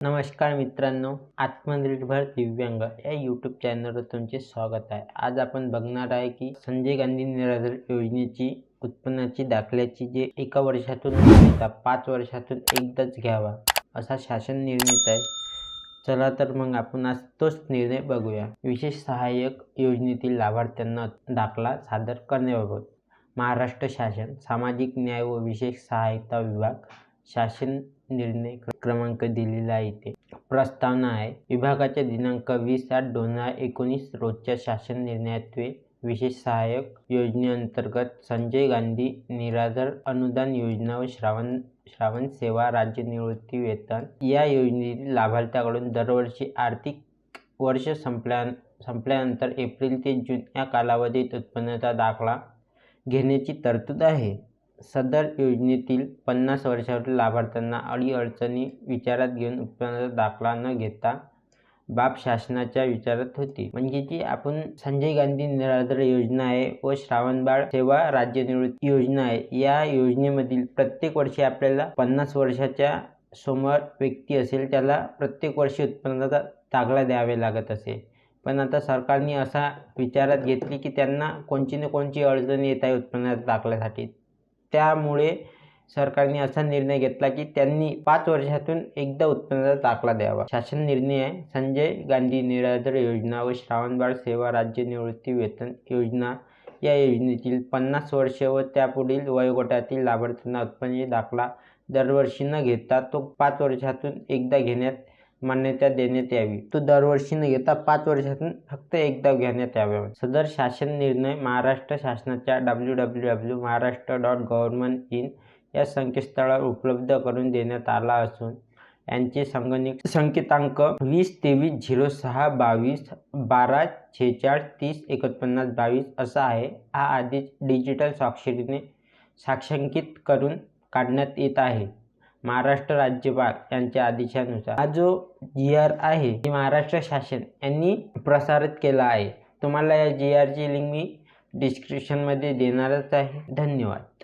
नमस्कार मित्रांनो आत्मनिर्भर दिव्यांग या यूट्यूब चॅनलवर तुमचे स्वागत आहे. आज आपण बघणार आहे की संजय गांधी निराधार योजनेची उत्पन्नाची दाखल्याची जे एका वर्षातून घेता पाच वर्षातून एकदाच घ्यावा असा शासन निर्णित आहे. चला तर मग आपण आज तोच निर्णय बघूया. विशेष सहाय्यक योजनेतील लाभार्थ्यांना दाखला सादर करण्याबाबत महाराष्ट्र शासन सामाजिक न्याय व विशेष सहायता विभाग शासन निर्णय क्रमांक दिलेला आहे इथे. प्रस्तावना आहे. विभागाच्या दिनांक वीस आठ दोन हजार एकोणीस रोजच्या शासन निर्णयात्वे विशेष सहाय्यक योजनेअंतर्गत संजय गांधी निराधार अनुदान योजना व श्रावण श्रावण सेवा राज्य निवृत्ती वेतन या योजनेतील लाभार्थ्याकडून दरवर्षी आर्थिक वर्ष संपल्या संपल्यानंतर एप्रिल ते जून या कालावधीत उत्पन्नाचा दाखला घेण्याची तरतूद आहे. सदर योजनेतील पन्नास वर्षावरील लाभार्थ्यांना अडीअडचणी विचारात घेऊन उत्पन्नाचा दाखला न घेता बाब शासनाच्या विचारात होती. म्हणजे जी आपण संजय गांधी निराधार योजना आहे व श्रावणबाळ सेवा राज्य निवृत्ती योजना आहे या योजनेमधील प्रत्येक वर्षी आपल्याला पन्नास वर्षाच्या समोर व्यक्ती असेल त्याला प्रत्येक वर्षी उत्पन्नाचा दाखला द्यावे लागत असे. पण आता सरकारने असा विचारात घेतली की त्यांना कोणची ना कोणची अडचण येत आहे उत्पन्नाच्या दाखल्यासाठी. त्यामुळे सरकारने असा निर्णय घेतला की त्यांनी पाच वर्षातून एकदा उत्पन्नाचा दाखला द्यावा. शासन निर्णय आहे. संजय गांधी निराधार योजना व श्रावणबाळ सेवा राज्य निवृत्ती वेतन योजना या योजनेतील पन्नास वर्ष व त्यापुढील वयोगटातील लाभार्थ्यांना उत्पन्न दाखला दरवर्षी न घेता तो पाच वर्षातून एकदा घेण्यात मान्यता देण्यात यावी. तो दरवर्षी न घेता पाच वर्षातून फक्त एकदा घेण्यात याव्या सदर शासन निर्णय महाराष्ट्र शासनाच्या W W W Maharashtra dot government in या संकेतस्थळावर उपलब्ध करून देण्यात आला असून यांचे संगणक संकेतांक वीस तेवीस झिरो सहा बावीस बारा छेचाळीस तीस एकोणपन्नास बावीस असा आहे. हा आधीच डिजिटल स्वाक्षरीने साक्षांकित करून काढण्यात येत आहे. महाराष्ट्र राज्यपाल यांच्या आदेशानुसार हा जो जी आर आहे ती महाराष्ट्र शासन यांनी प्रसारित केला आहे. तुम्हाला या जी आरची लिंक मी डिस्क्रिप्शनमध्ये देणारच आहे. धन्यवाद.